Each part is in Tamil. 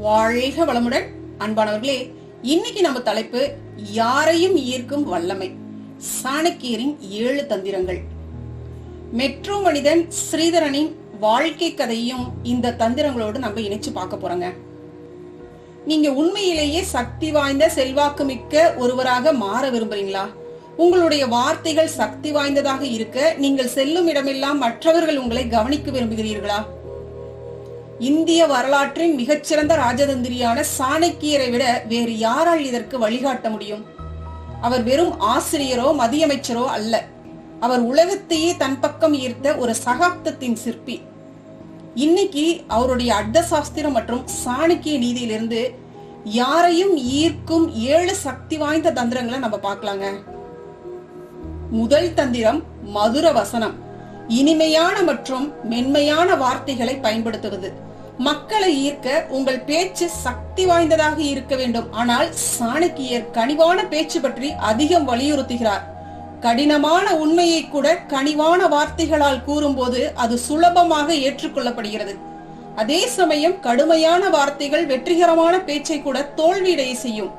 வாழ்க வளமுடன் அன்பானவர்களே இன்னைக்கு நம்ம தலைப்பு யாரையும் ஈர்க்கும் வல்லமை சாணக்கியரின் ஏழு தந்திரங்கள். மெட்ரோ மனிதன் ஸ்ரீதரனின் வாழ்க்கை கதையும் இந்த தந்திரங்களோடு நம்ம இணைச்சு பார்க்க போறோங்க. நீங்க உண்மையிலேயே சக்தி வாய்ந்த செல்வாக்கு மிக்க ஒருவராக மாற விரும்புறீங்களா? உங்களுடைய வார்த்தைகள் சக்தி வாய்ந்ததாக இருக்க நீங்கள் செல்லும் இடமெல்லாம் மற்றவர்கள் உங்களை கவனிக்க விரும்புகிறீர்களா? இந்திய வரலாற்றின் மிகச்சிறந்த ராஜதந்திரியான சாணக்கியரை விட வேறு யாரால் இதற்கு வழிகாட்ட முடியும்? அவர் வெறும் ஆசிரியரோ மதியமைச்சரோ அல்ல. அவர் உலகத்தையே தன் பக்கம் ஈர்த்த ஒரு சகாப்தத்தின் சிற்பி. இன்னைக்கு அவருடைய அட்ட சாஸ்திரம் மற்றும் சாணக்கிய நீதியிலிருந்து யாரையும் ஈர்க்கும் ஏழு சக்தி வாய்ந்த தந்திரங்களை நம்ம பார்க்கலாங்க. முதல் தந்திரம் மதுர வசனம் இனிமையான மற்றும் மென்மையான வார்த்தைகளை பயன்படுத்துவது. மக்களை ஈர்க்க உங்கள் பேச்சு சக்தி வாய்ந்ததாக இருக்க வேண்டும். ஆனால் சாணக்கியர் கனிவான பேச்சு பற்றி அதிகம் வலியுறுத்துகிறார். கடினமான உண்மையை கூட கனிவான வார்த்தைகளால் கூறும்போது அது சுலபமாக ஏற்றுக்கொள்ளப்படுகிறது. அதே சமயம் கடுமையான வார்த்தைகள் வெற்றிகரமான பேச்சை கூட தோல்வியடைய செய்யும்.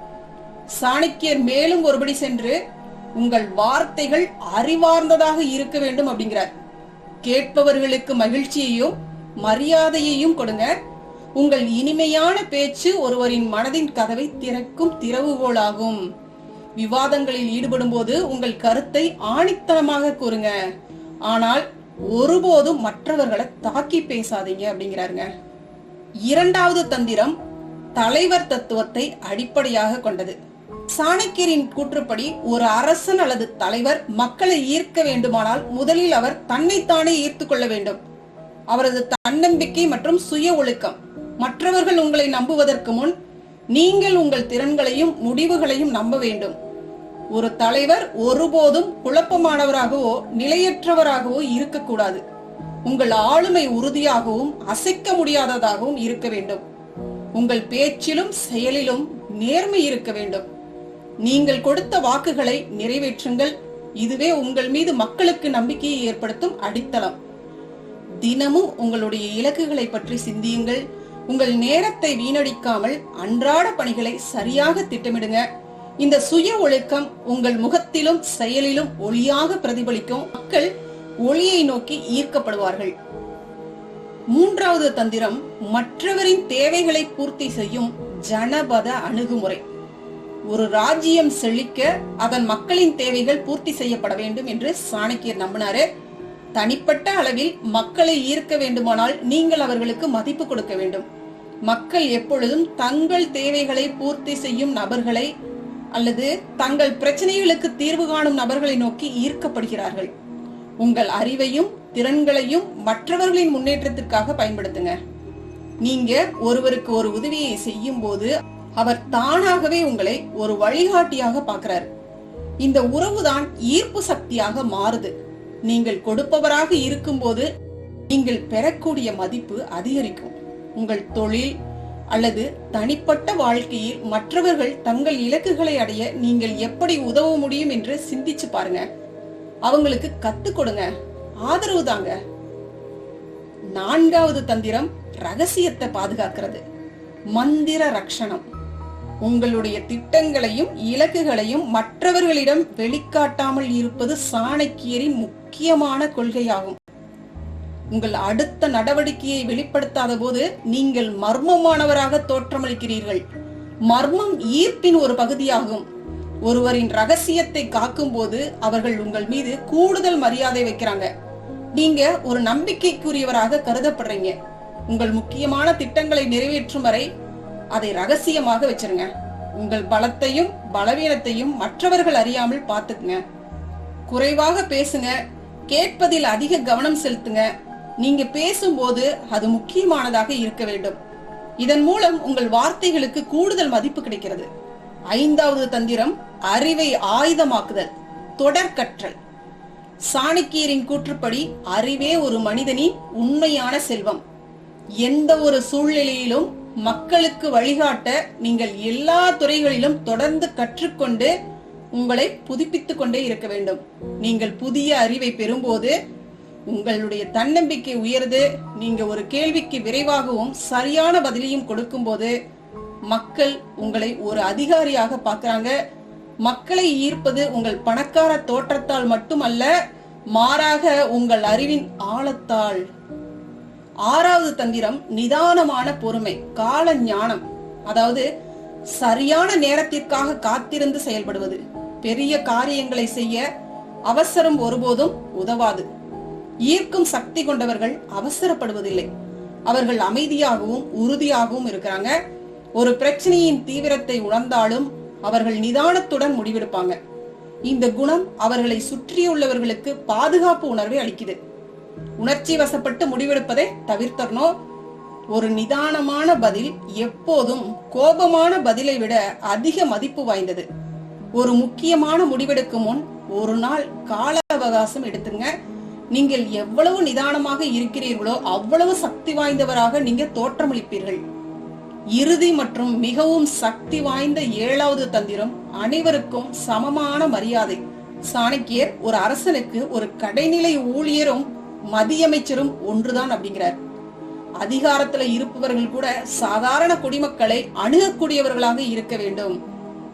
சாணக்கியர் மேலும் ஒருபடி சென்று உங்கள் வார்த்தைகள் அறிவார்ந்ததாக இருக்க வேண்டும் அப்படிங்கிறார். கேட்பவர்களுக்கு மகிழ்ச்சியையும் மரியாதையையும் கொடுங்க. உங்கள் இனிமையான பேச்சு ஒருவரின் மனதின் கதவை திறக்கும் திறவுகோலாகும் விவாதங்களில் ஈடுபடும் போது உங்கள் கருத்தை ஆணித்தனமாக கூறுங்க. ஆனால் ஒருபோதும் மற்றவர்களை தாக்கி பேசாதீங்க அப்படிங்கிறாருங்க. இரண்டாவது தந்திரம் தலைவர் தத்துவத்தை அடிப்படையாக கொண்டது. சாணக்கியரின் கூற்றுப்படி ஒரு அரசன் அல்லது தலைவர் மக்களை ஈர்க்க வேண்டுமானால் முதலில் அவர் தன்னைத்தானே ஈர்த்து கொள்ள வேண்டும். அவரது தன்னம்பிக்கை மற்றும் சுய ஒழுக்கம். மற்றவர்கள் உங்களை நம்புவதற்கு முன் நீங்கள் உங்கள் திறன்களையும் முடிவுகளையும் நம்ப வேண்டும். ஒரு தலைவர் ஒருபோதும் குழப்பமானவராகவோ நிலையற்றவராகவோ இருக்கக்கூடாது. உங்கள் ஆளுமை உறுதியாகவும் அசைக்க முடியாததாகவும் இருக்க வேண்டும். உங்கள் பேச்சிலும் செயலிலும் நேர்மை இருக்க வேண்டும். நீங்கள் கொடுத்த வாக்குகளை நிறைவேற்றுங்கள். இதுவே உங்கள் மீது மக்களுக்கு நம்பிக்கையை ஏற்படுத்தும் அடித்தளம். தினமும் உங்களுடைய இலக்குகளை பற்றி சிந்தியுங்கள். உங்கள் நேரத்தை வீணடிக்காமல் அன்றாட பணிகளை சரியாக திட்டமிடுங்க. இந்த சுய ஒழுக்கம் உங்கள் முகத்திலும் செயலிலும் ஒளியாக பிரதிபலிக்கும். மக்கள் ஒளியை நோக்கி ஈர்க்கப்படுவார்கள். மூன்றாவது தந்திரம் மற்றவரின் தேவைகளை பூர்த்தி செய்யும் ஜனபத அணுகுமுறை. ஒரு ராஜ்யம் செழிக்க அதன் மக்களின் தேவைகள் பூர்த்தி செய்யப்பட வேண்டும் என்று சாணக்கியர் நம்பினாரு. தனிப்பட்ட அளவில் மக்களை ஈர்க்க வேண்டுமானால் நீங்கள் அவர்களுக்கு மதிப்பு கொடுக்க வேண்டும். மக்கள் எப்பொழுதும் தங்கள் தேவைகளை பூர்த்தி செய்யும் நபர்களை அல்லது தங்கள் பிரச்சனைகளுக்கு தீர்வு காணும் நபர்களை நோக்கி ஈர்க்கப்படுகிறார்கள். உங்கள் அறிவையும் திறன்களையும் மற்றவர்களின் முன்னேற்றத்திற்காக பயன்படுத்துங்க. நீங்க ஒருவருக்கு ஒரு உதவியை செய்யும் போது அவர் தானாகவே உங்களை ஒரு வழிகாட்டியாக பார்க்கிறார். இந்த உறவுதான் ஈர்ப்பு சக்தியாக மாறுது. நீங்கள் கொடுப்பவராக இருக்கும்போது நீங்கள் பெறக்கூடிய மதிப்பு அதிகரிக்கும். உங்கள் தொழில் அல்லது தனிப்பட்ட வாழ்க்கையில் மற்றவர்கள் தங்கள் இலக்குகளை அடைய நீங்கள் எப்படி உதவ முடியும் என்று சிந்திச்சு பாருங்க. அவங்களுக்கு கத்து கொடுங்க. ஆதரவு தாங்க. நான்காவது தந்திரம் ரகசியத்தை பாதுகாக்கிறது. மந்திர ரக்ஷணம். உங்களுடைய திட்டங்களையும் இலக்குகளையும் மற்றவர்களிடம் வெளிக்காட்டாமல் இருப்பது சாணக்கியரின் முக்கியமான கொள்கையாகும். உங்கள் அடுத்த நடவடிக்கையை வெளிப்படுத்தாத போது நீங்கள் மர்மமானவராக தோற்றமளிக்கிறீர்கள். மர்மம் ஈர்ப்பின் ஒரு பகுதியாகும். ஒருவரின் ரகசியத்தை காக்கும் போது அவர்கள் உங்கள் மீது கூடுதல் மரியாதை வைக்கிறாங்க. நீங்க ஒரு நம்பிக்கைக்குரியவராக கருதப்படுறீங்க. உங்கள் முக்கியமான திட்டங்களை நிறைவேற்றும் வரை அதை ரகசியமாக வச்சிருங்க. உங்கள் பலத்தையும் பலவீனத்தையும் மற்றவர்கள் அறியாமல் பார்த்துக்குங்க. குறைவாக பேசுங்க. கேட்பதில் அதிக கவனம் செலுத்துங்க. நீங்க பேசும்போது அது முக்கியமானதாக இருக்க வேண்டும். இதன் மூலம் உங்கள் வார்த்தைகளுக்கு கூடுதல் மதிப்பு கிடைக்கிறது. ஐந்தாவது தந்திரம் அறிவை ஆயுதமாக்குதல் தொடர்கற்றல். சாணக்கியரின் கூற்றுப்படி அறிவே ஒரு மனிதனின் உண்மையான செல்வம். எந்த ஒரு சூழ்நிலையிலும் மக்களுக்கு வழிகாட்ட நீங்கள் எல்லா துறைகளிலும் தொடர்ந்து கற்றுக்கொண்டு உங்களை புதுப்பித்துக் கொண்டே இருக்க வேண்டும். நீங்கள் புதிய அறிவை பெறும்போது உங்களுடைய தன்னம்பிக்கை உயர்ந்து நீங்க ஒரு கேள்விக்கு விரைவாகவும் சரியான பதிலையும் கொடுக்கும்போது மக்கள் உங்களை ஒரு அதிகாரியாக பார்க்கறாங்க. மக்களை ஈர்ப்பது உங்கள் பணக்கார தோற்றத்தால் மட்டுமல்ல மாறாக உங்கள் அறிவின் ஆழத்தால். ஆறாவது தந்திரம் நிதானமான பொறுமை கால ஞானம். அதாவது சரியான நேரத்திற்காக காத்திருந்து செயல்படுவது. பெரிய காரியங்களை செய்ய அவசரம் ஒருபோதும் உதவாது. ஈர்க்கும் சக்தி கொண்டவர்கள் அவசரப்படுவதில்லை. அவர்கள் அமைதியாகவும் உறுதியாகவும் இருக்கிறாங்க. ஒரு பிரச்சனையின் தீவிரத்தை உணர்ந்தாலும் அவர்கள் நிதானத்துடன் முடிவெடுப்பாங்க. இந்த குணம் அவர்களை சுற்றியுள்ளவர்களுக்கு பாதுகாப்பு உணர்வை அளிக்குது. உணர்ச்சி வசப்பட்டு முடிவெடுப்பதை தவிர்த்தரணும். ஒரு நிதானமான பதில் எப்போதும் கோபமான பதிலை விட அதிக மதிப்பு வாய்ந்தது. ஒரு முக்கியமான முடிவெடுக்கும் முன் ஒரு நாள் கால அவகாசம் எடுத்துங்க. நீங்கள் எவ்வளவு நிதானமாக இருக்கிறீர்களோ அவ்வளவு சக்தி வாய்ந்தவராக நீங்க தோற்றமளிப்பீர்கள். இறுதி மற்றும் மிகவும் சக்தி வாய்ந்த ஏழாவது தந்திரம் அனைவருக்கும் சமமான மரியாதை. சாணக்கியர் ஒரு அரசனுக்கு ஒரு கடைநிலை ஊழியரும் மதியமைச்சரும் ஒன்றுதான் அப்படிங்கிறார். அதிகாரத்துல இருப்பவர்கள் கூட சாதாரண குடிமக்களை அணுகக்கூடியவர்களாக இருக்க வேண்டும்.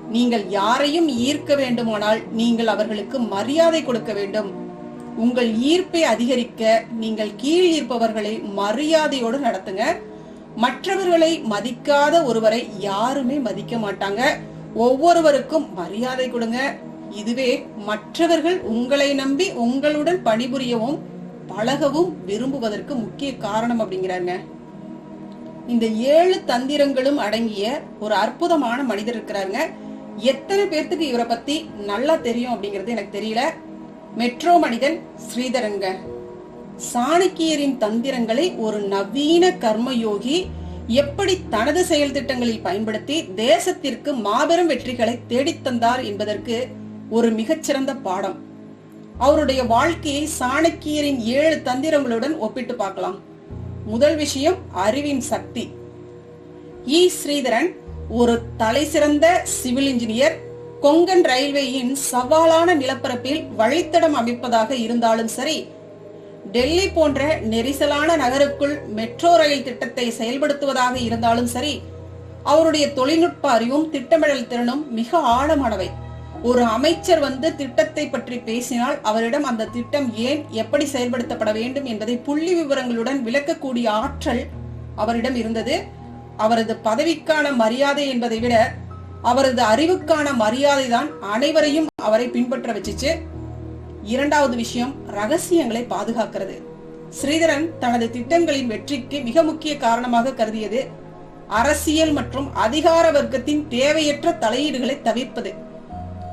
நீங்கள் யாரையும் ஈர்க்க வேண்டுமானால் நீங்கள் அவர்களுக்கு மரியாதை கொடுக்க வேண்டும். உங்கள் ஈர்ப்பை அதிகரிக்க நீங்கள் கீழ் இருப்பவர்களை மரியாதையோடு நடத்துங்க. மற்றவர்களை மதிக்காத ஒருவரை யாருமே மதிக்க மாட்டாங்க. ஒவ்வொருவருக்கும் மரியாதை கொடுங்க. இதுவே மற்றவர்கள் உங்களை நம்பி உங்களுடன் பணிபுரியவும் பழகவும் விரும்புவதற்கு முக்கிய காரணம் அப்படிங்கிறாங்க இந்த ஏழு தந்திரங்களும் அடங்கிய ஒரு அற்புதமான மனிதர் இருக்கிறாருங்க. எத்தனை பேர்த்துக்கு இவரை பத்தி நல்லா தெரியும் அப்படிங்கிறது எனக்கு தெரியல. மெட்ரோ மனிதன் ஸ்ரீதரங்க. சாணக்கியரின் தந்திரங்களை ஒரு நவீன கர்மயோகி எப்படி தனது செயல் திட்டங்களில் பயன்படுத்தி தேசத்திற்கு மாபெரும் வெற்றிகளை தேடித்தந்தார் என்பதற்கு ஒரு மிகச்சிறந்த பாடம். அவருடைய வாழ்க்கையை சாணக்கியரின் ஏழு தந்திரங்களுடன் ஒப்பிட்டு பார்க்கலாம். முதல் விஷயம் அறிவின் சக்தி. இ. ஸ்ரீதரன் ஒரு தலைசிறந்த சிவில் இன்ஜினியர் கொங்கன் ரயில்வேயின் சவாலான நிலப்பரப்பில் வழித்தடம் அமைப்பதாக இருந்தாலும் சரி டெல்லி போன்ற நெரிசலான நகருக்குள் மெட்ரோ ரயில் திட்டத்தை செயல்படுத்துவதாக இருந்தாலும் சரி அவருடைய தொழில்நுட்ப அறிவும் திட்டமிடல் திறனும் மிக ஆழமானவை. ஒரு அமைச்சர் வந்து திட்டத்தை பற்றி பேசினால் அவரிடம் அந்த திட்டம் ஏன் எப்படி செயல்படுத்தப்பட வேண்டும் என்பதை புள்ளி விவரங்களுடன் விளக்கக்கூடிய ஆற்றல் அவரிடம் இருந்தது. அவரது பதவிக்கான மரியாதை என்பதை விட அவரது அறிவுக்கான மரியாதை தான் அனைவரையும் அவரை பின்பற்ற வச்சுச்சு. இரண்டாவது விஷயம் ரகசியங்களை பாதுகாக்கிறது. ஸ்ரீதரன் தனது திட்டங்களின் வெற்றிக்கு மிக முக்கிய காரணமாக கருதியது. அரசியல் மற்றும் அதிகார வர்க்கத்தின் தேவையற்ற தலையீடுகளை தவிர்ப்பது.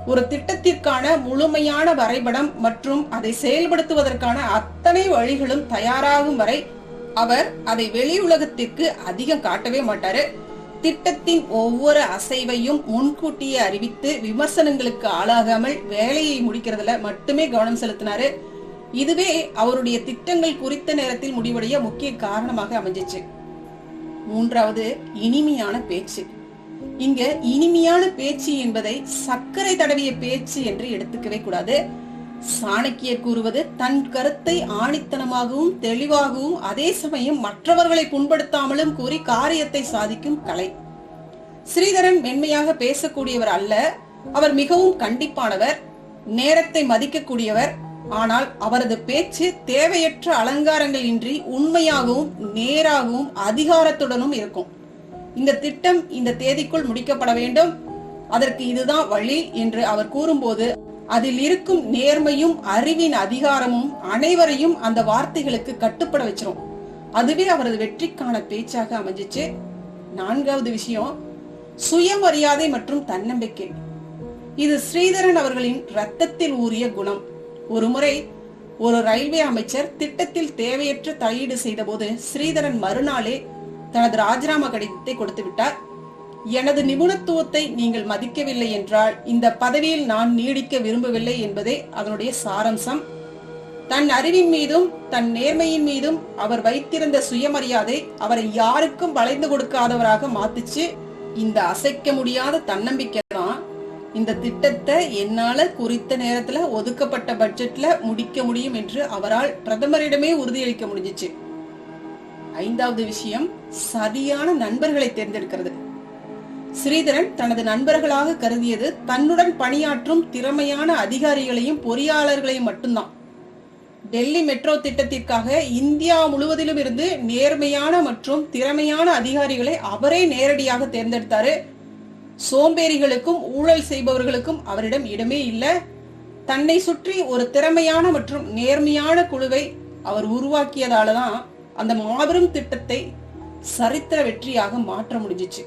ஒரு திட்டத்திற்கான முழுமையான வரைபடம் மற்றும் அதை செயல்படுத்துவதற்கான அத்தனை வழிகளும் தயாராகும் வரை அவர் அதை வெளி உலகத்திற்கு அதிகம் காட்டவே மாட்டாரு. திட்டத்தின் ஒவ்வொரு அசைவையும் முன்கூட்டியே அறிவித்து விமர்சனங்களுக்கு ஆளாகாமல் வேலையை முடிக்கிறதுல மட்டுமே கவனம் செலுத்தினாரு. இதுவே அவருடைய திட்டங்கள் குறித்த நேரத்தில் முடிவடைய முக்கிய காரணமாக அமைஞ்சிச்சு. மூன்றாவது இனிமையான பேச்சு. இங்க இனிமையான பேச்சு என்பதை சர்க்கரை தடவிய பேச்சு என்று எடுத்துக்கவே கூடாது. சாணக்கியர் கூறுவது தன் கருத்தை ஆணித்தனமாகவும் தெளிவாகவும் அதே சமயம் மற்றவர்களை புண்படுத்தாமலும் கூறி காரியத்தை சாதிக்கும் கலை. ஸ்ரீதரன் மென்மையாக பேசக்கூடியவர் அல்ல. அவர் மிகவும் கண்டிப்பானவர் நேரத்தை மதிக்கக்கூடியவர். ஆனால் அவரது பேச்சு தேவையற்ற அலங்காரங்கள் இன்றி உண்மையாகவும் நேராகவும் அதிகாரத்துடனும் இருக்கும். இந்த திட்டம் இந்த தேதிக்குள் முடிக்கப்பட வேண்டும். அதற்கு இதுதான் வழி என்று அவர் கூறும்போது அதில் இருக்கும் நேர்மையும் அறிவின் அதிகாரமும் அனைவரையும் அந்த வார்த்தைகளுக்கு கட்டுப்பட வச்சிரும். அதுவே அவரது வெற்றிக்கான பேச்சாக அமைஞ்சிச்சு. நான்காவது விஷயம் சுயமரியாதை மற்றும் தன்னம்பிக்கை. இது ஸ்ரீதரன் அவர்களின் ரத்தத்தில் ஊறிய குணம். ஒருமுறை ஒரு ரயில்வே அமைச்சர் திட்டத்தில் தேவையற்ற தலையீடு செய்தபோது ஸ்ரீதரன் மறுநாளே தனது ராஜினாமா கடிதத்தை கொடுத்து விட்டார். எனது நிபுணத்துவத்தை நீங்கள் மதிக்கவில்லை என்றால் இந்த பதவியில் நான் நீடிக்க விரும்பவில்லை என்பதே அதனுடைய சாரம்சம். தன் அறிவின் மீதும் தன் நேர்மையின் மீதும் அவர் வைத்திருந்த சுயமரியாதை அவரை யாருக்கும் வளைந்து கொடுக்காதவராக மாத்துச்சு. இந்த அசைக்க முடியாத தன்னம்பிக்கை தான். இந்த திட்டத்தை என்னால குறித்த நேரத்துல ஒதுக்கப்பட்ட பட்ஜெட்ல முடிக்க முடியும் என்று அவரால் பிரதமரிடமே உறுதியளிக்க முடிஞ்சிச்சு. ஐந்தாவது விஷயம் சரியான நண்பர்களை தேர்ந்தெடுக்கிறது. ஸ்ரீதரன் தனது நண்பர்களாக கருதியது தன்னுடன் பணியாற்றும் திறமையான அதிகாரிகளையும் பொறியாளர்களையும் மட்டும்தான். டெல்லி மெட்ரோ திட்டத்திற்காக இந்தியா முழுவதிலும் இருந்து நேர்மையான மற்றும் திறமையான அதிகாரிகளை அவரே நேரடியாக தேர்ந்தெடுத்தாரு. சோம்பேறிகளுக்கும் ஊழல் செய்பவர்களுக்கும் அவரிடம் இடமே இல்லை. தன்னை சுற்றி ஒரு திறமையான மற்றும் நேர்மையான குழுவை அவர் உருவாக்கியதால தான் அந்த மாபெரும் திட்டத்தை சரித்திர வெற்றியாக மாற்ற முடிஞ்சிச்சு.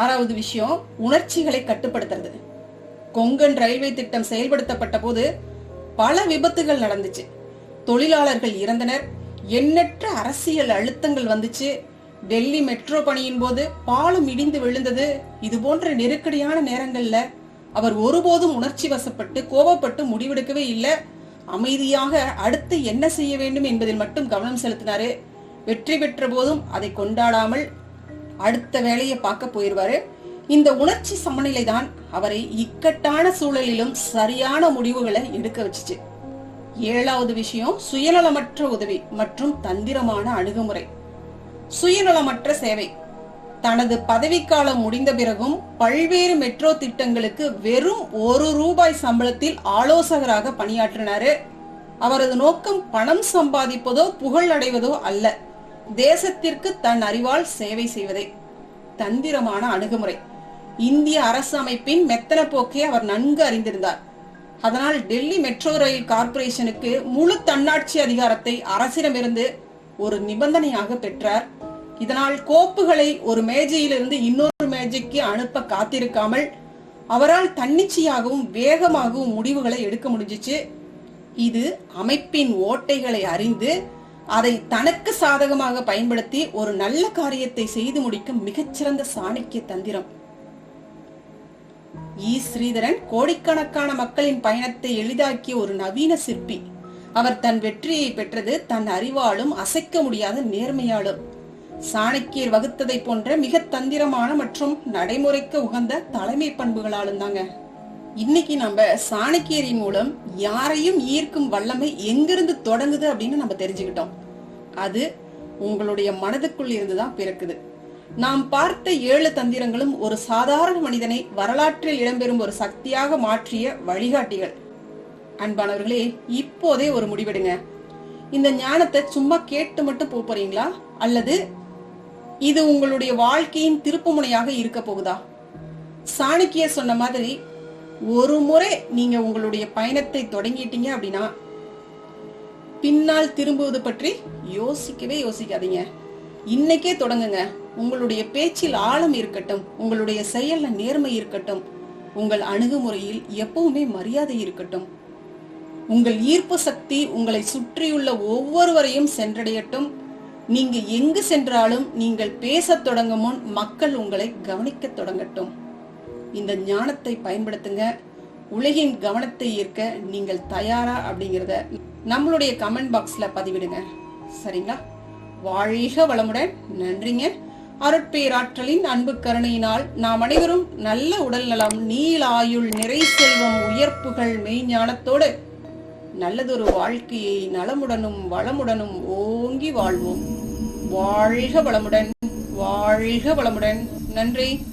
ஆறாவது விஷயம் உணர்ச்சிகளை கட்டுப்படுத்துறது. கொங்கன் ரயில்வே திட்டம் செயல்படுத்தப்பட்ட போது பல விபத்துகள் நடந்துச்சு. தொழிலாளர்கள் இறந்தனர். எண்ணற்ற அரசியல் அழுத்தங்கள் வந்துச்சு. டெல்லி மெட்ரோ பணியின் போது பாலம் இடிந்து விழுந்தது. இது போன்ற நெருக்கடியான நேரங்கள்ல அவர் ஒருபோதும் உணர்ச்சி வசப்பட்டு கோபப்பட்டு முடிவெடுக்கவே இல்லை. அமைதியாக அடுத்து என்ன செய்ய வேண்டும் என்பதில் மட்டும் கவனம் செலுத்தினாரு. வெற்றி பெற்ற போதும் அதை கொண்டாடாமல் அடுத்த வேலையை பார்க்க போயிருவாரு இந்த உணர்ச்சி சமநிலை தான் அவரை இக்கட்டான சூழலிலும் சரியான முடிவுகளை எடுக்க வச்சுச்சு. ஏழாவது விஷயம் சுயநலமற்ற உதவி மற்றும் தந்திரமான அணுகுமுறை. சுயநலமற்ற சேவை. தனது பதவிக்காலம் முடிந்த பிறகும் பல்வேறு மெட்ரோ திட்டங்களுக்கு வெறும் ஒரு ரூபாய் சம்பளத்தில் ஆலோசகராக பணியாற்றினாரு. அவரது நோக்கம் பணம் சம்பாதிப்பதோ புகழ் அடைவதோ அல்ல. தேசத்திற்கு தன் அறிவால் சேவை செய்வதே தந்திரமான அணுகுமுறை. இந்திய அரசு அமைப்பின் மெத்தன போக்கை அவர் நன்கு அறிந்திருந்தார். அதனால் டெல்லி மெட்ரோ ரயில் கார்ப்பரேஷனுக்கு முழு தன்னாட்சி அதிகாரத்தை அரசிடமிருந்து ஒரு நிபந்தனையாக பெற்றார். இதனால் கோப்புகளை ஒரு மேஜையிலிருந்து இன்னொரு மேஜைக்கு அனுப்ப காத்திருக்காமல் அவரால் தன்னிச்சையாகவும் வேகமாகவும் முடிவுகளை எடுக்க முடிஞ்சிச்சு. இது அமைப்பின் ஓட்டைகளை அறிந்து அதை தனக்கு சாதகமாக பயன்படுத்தி ஒரு நல்ல காரியத்தை செய்து முடிக்கும் மிகச்சிறந்த சாணக்கிய தந்திரம். ஈ. ஸ்ரீதரன் கோடிக்கணக்கான மக்களின் பயணத்தை எளிதாக்கிய ஒரு நவீன சிற்பி. அவர் தன் வெற்றியை பெற்றது தன் அறிவாலும் அசைக்க முடியாத நேர்மையாலும். சாணக்கியர் வகுத்ததை போன்ற மிக தந்திரமான மற்றும் நடைமுறைக்கு உகந்த தலைமை பண்புகளாலும் தாங்க இன்னைக்கு நம்ம சாணக்கியரி மூலம் யாரையும் ஈர்க்கும் வல்லமை எங்கிருந்து தொடங்குது அப்படின்னு நம்ம தெரிஞ்சுக்கிட்டோம். அது உங்களுடைய மனதுக்குள் இருந்துதான் பிறக்குது. நாம் பார்த்த ஏழு தந்திரங்களும் ஒரு சாதாரண மனிதனை வரலாற்றில் இடம்பெறும் ஒரு சக்தியாக மாற்றிய வழிகாட்டிகள். அன்பானவர்களே இப்போதே ஒரு முடிவெடுங்க. இந்த ஞானத்தை சும்மா கேட்டு மட்டும் போப் போறீங்களா? அல்லது இது உங்களுடைய வாழ்க்கையின் திருப்புமுனையாக இருக்க போகுதா? சாணக்கியர் சொன்ன மாதிரி ஒரு முறை நீங்க உங்களுடைய பயணத்தை தொடங்கிட்டீங்க அப்படின்னா பின்னால் திரும்புவது பற்றி யோசிக்கவே யோசிக்காதீங்க. இன்னைக்கே தொடங்குங்க. உங்களுடைய பேச்சில் ஆழம் இருக்கட்டும். உங்களுடைய செயல்ல நேர்மை இருக்கட்டும். உங்கள் அணுகுமுறையில் எப்பவுமே மரியாதை இருக்கட்டும். உங்கள் ஈர்ப்பு சக்தி உங்களை சுற்றியுள்ள ஒவ்வொருவரையும் சென்றடையட்டும். நீங்க எங்கு சென்றாலும் நீங்கள் பேசத் தொடங்கும் முன் மக்கள் உங்களை கவனிக்கத் தொடங்கட்டும். இந்த ஞானத்தை பயன்படுத்துங்க. உலகின் கவனத்தை ஈர்க்க நீங்கள் தயாரா அப்படிங்கிறத நம்மளுடைய கமெண்ட் பாக்ஸில் பதிவிடுங்க. சரிங்களா? வாழ்க வளமுடன். நன்றிங்க. அருட்பேராற்றலின் அன்பு கருணையினால் நாம் அனைவரும் நல்ல உடல் நலம் நீலாயுள் நிறை செல்வம் உயர்ப்புகள் மெய்ஞானத்தோடு நல்லதொரு வாழ்க்கையை நலமுடனும் வளமுடனும் ஓங்கி வாழ்வோம். வாழ்க வளமுடன். வாழ்க வளமுடன். நன்றி.